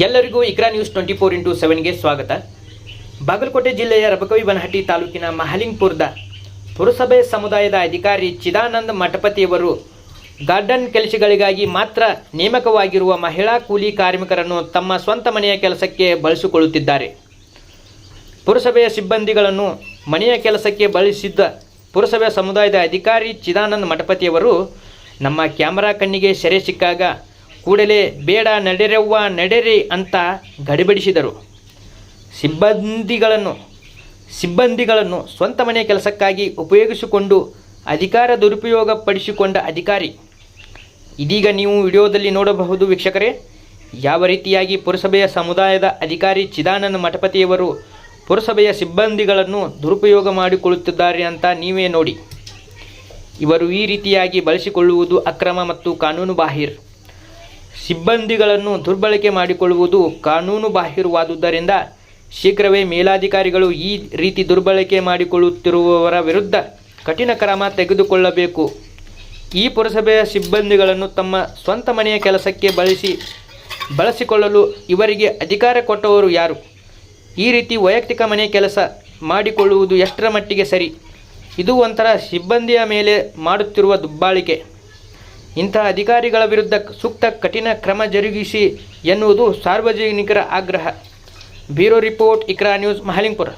ಎಲ್ಲರಿಗೂ Iqra news twenty four into ಸೆವೆನ್ಗೆ ಸ್ವಾಗತ. ಬಾಗಲಕೋಟೆ ಜಿಲ್ಲೆಯ ರಬಕವಿ ಬನಹಟ್ಟಿ ತಾಲೂಕಿನ ಮಹಲಿಂಗ್ಪುರದ ಪುರಸಭೆ ಸಮುದಾಯದ ಅಧಿಕಾರಿ ಚಿದಾನಂದ ಮಠಪತಿಯವರು ಗಾರ್ಡನ್ ಕೆಲಸಗಳಿಗಾಗಿ ಮಾತ್ರ ನೇಮಕವಾಗಿರುವ ಮಹಿಳಾ ಕೂಲಿ ಕಾರ್ಮಿಕರನ್ನು ತಮ್ಮ ಸ್ವಂತ ಮನೆಯ ಕೆಲಸಕ್ಕೆ ಬಳಸಿಕೊಳ್ಳುತ್ತಿದ್ದಾರೆ. ಪುರಸಭೆಯ ಸಿಬ್ಬಂದಿಗಳನ್ನು ಮನೆಯ ಕೆಲಸಕ್ಕೆ ಬಳಸಿದ್ದ ಪುರಸಭೆ ಸಮುದಾಯದ ಅಧಿಕಾರಿ ಚಿದಾನಂದ ಮಠಪತಿಯವರು ನಮ್ಮ ಕ್ಯಾಮರಾ ಕಣ್ಣಿಗೆ ಸೆರೆ ಸಿಕ್ಕಾಗ ಕೂಡಲೇ ಬೇಡ ನಡೆರವ್ವ ನಡೆರಿ ಅಂತ ಗಡಿಬಿಡಿಸಿದರು. ಸಿಬ್ಬಂದಿಗಳನ್ನು ಸಿಬ್ಬಂದಿಗಳನ್ನು ಸ್ವಂತ ಮನೆ ಕೆಲಸಕ್ಕಾಗಿ ಉಪಯೋಗಿಸಿಕೊಂಡು ಅಧಿಕಾರ ದುರುಪಯೋಗ ಪಡಿಸಿಕೊಂಡ ಅಧಿಕಾರಿ. ಇದೀಗ ನೀವು ವಿಡಿಯೋದಲ್ಲಿ ನೋಡಬಹುದು ವೀಕ್ಷಕರೇ, ಯಾವ ರೀತಿಯಾಗಿ ಪುರಸಭೆಯ ಸಮುದಾಯದ ಅಧಿಕಾರಿ ಚಿದಾನಂದ ಮಠಪತಿಯವರು ಪುರಸಭೆಯ ಸಿಬ್ಬಂದಿಗಳನ್ನು ದುರುಪಯೋಗ ಮಾಡಿಕೊಳ್ಳುತ್ತಿದ್ದಾರೆ ಅಂತ ನೀವೇ ನೋಡಿ. ಇವರು ಈ ರೀತಿಯಾಗಿ ಬಳಸಿಕೊಳ್ಳುವುದು ಅಕ್ರಮ ಮತ್ತು ಕಾನೂನು ಬಾಹಿರ್ ಸಿಬ್ಬಂದಿಗಳನ್ನು ದುರ್ಬಳಕೆ ಮಾಡಿಕೊಳ್ಳುವುದು ಕಾನೂನು ಬಾಹಿರವಾದುದರಿಂದ ಶೀಘ್ರವೇ ಮೇಲಾಧಿಕಾರಿಗಳು ಈ ರೀತಿ ದುರ್ಬಳಕೆ ಮಾಡಿಕೊಳ್ಳುತ್ತಿರುವವರ ವಿರುದ್ಧ ಕಠಿಣ ಕ್ರಮ ತೆಗೆದುಕೊಳ್ಳಬೇಕು. ಈ ಪುರಸಭೆಯ ಸಿಬ್ಬಂದಿಗಳನ್ನು ತಮ್ಮ ಸ್ವಂತ ಮನೆಯ ಕೆಲಸಕ್ಕೆ ಬಳಸಿ, ಬಳಸಿಕೊಳ್ಳಲು ಇವರಿಗೆ ಅಧಿಕಾರ ಕೊಟ್ಟವರು ಯಾರು? ಈ ರೀತಿ ವೈಯಕ್ತಿಕ ಮನೆ ಕೆಲಸ ಮಾಡಿಕೊಳ್ಳುವುದು ಎಷ್ಟರ ಮಟ್ಟಿಗೆ ಸರಿ? ಇದು ಒಂಥರ ಸಿಬ್ಬಂದಿಯ ಮೇಲೆ ಮಾಡುತ್ತಿರುವ ದುಬ್ಬಾಳಿಕೆ. ಇಂತಹ ಅಧಿಕಾರಿಗಳ ವಿರುದ್ಧ ಸೂಕ್ತ ಕಠಿಣ ಕ್ರಮ ಜರುಗಿಸಿ ಎನ್ನುವುದು ಸಾರ್ವಜನಿಕರ ಆಗ್ರಹ. Bureau report, Iqra news, Mahalingpur.